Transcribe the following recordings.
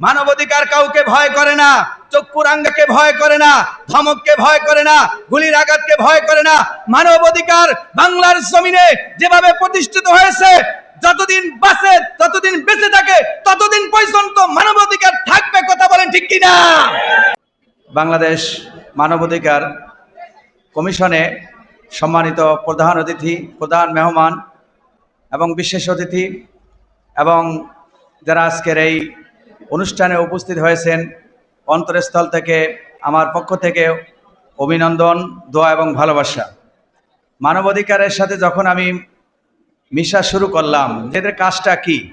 মানবাধিকার কাউকে ভয় করে না চক্ষুরাঙ্গাকে ভয় করে না, ধমককে ভয় করে না, গুলির আঘাতকে ভয় করে না। মানবাধিকার বাংলার জমিনে যেভাবে প্রতিষ্ঠিত হয়েছে, যতদিন বাঁচে ততদিন বেঁচে থাকে, ততদিন পর্যন্ত মানবাধিকার থাকবে কথা বলেন ঠিক কিনা বাংলাদেশ মানবাধিকার কমিশনে সম্মানিত প্রধান অতিথি, প্রধান মেহমান এবং বিশেষ অতিথি এবং যারা আজকের এই অনুষ্ঠানে উপস্থিত হয়েছেন অন্তরস্থল থেকে, আমার পক্ষ থেকে অভিনন্দন, দোয়া এবং ভালোবাসা। মানবাধিকারের সাথে যখন আমি মিশা শুরু করলাম, এদের কাজটা কি?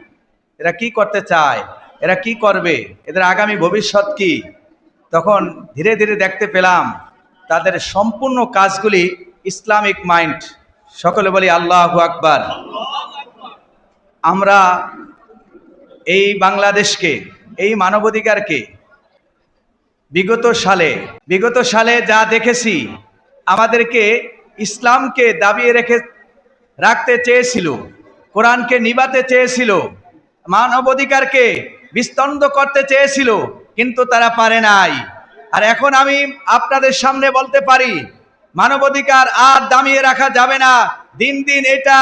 এরা কি করতে চায়? এরা কি করবে? এদের আগামী ভবিষ্যৎ কি? তখন ধীরে ধীরে দেখতে পেলাম, তাদের সম্পূর্ণ কাজগুলি ইসলামিক মাইন্ড। সকলে বলি, আল্লাহ আকবার। আমরা এই বাংলাদেশকে এই মানবাধিকারকে বিগত সালে বিগত সালে যা দেখেছি, আমাদেরকে ইসলামকে দাবিয়ে রেখে রাখতে চেয়েছিল, কোরআনকে নিবাতে চেয়েছিল মানবাধিকারকে বিস্তন্দ করতে চেয়েছিল, কিন্তু তারা পারে নাই। আর এখন আমি আপনাদের সামনে বলতে পারি, মানবাধিকার আর দামিয়ে রাখা যাবে না। দিন দিন এটা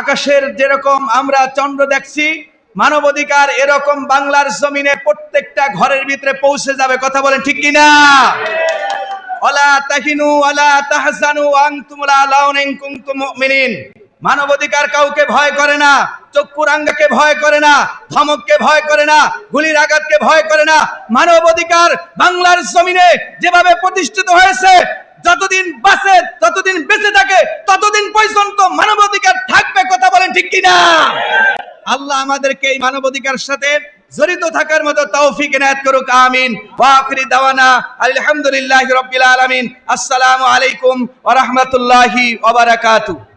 আকাশের যেরকম আমরা চন্দ্র দেখছি মানবাধিকার এরকম বাংলার জমিনে প্রত্যেকটা ঘরের ভিতরে পৌঁছে যাবে, কথা বলেন ঠিক কিনা? ওয়ালা তাহিনু ওয়ালা তাহজানু আনতুম লা লাউন ইন কুনতুম মুমিনিন। মানবাধিকার কাউকে ভয় করে না চক্ষুরাঙ্গাকে ভয় করে না, ধমককে ভয় করে না, গুলির আঘাতকে ভয় করে না। মানবাধিকার বাংলার জমিনে যেভাবে প্রতিষ্ঠিত হয়েছে, যতদিন বাঁচে, ততদিন বেঁচে থাকে, ততদিন পর্যন্ত মানবাধিকার থাকবে, কথা বলেন ঠিক কিনা? আল্লাহ আমাদেরকে এই মানবাধিকার সাথে জড়িত থাকার মতো তৌফিক এনায়েত করুক, আমিন। ওয়া আখিরি দাওয়ানা, আলহামদুলিল্লাহি রাব্বিল আলামিন। আসসালামু আলাইকুম ওয়া রাহমাতুল্লাহি ওয়া বারাকাতুহু।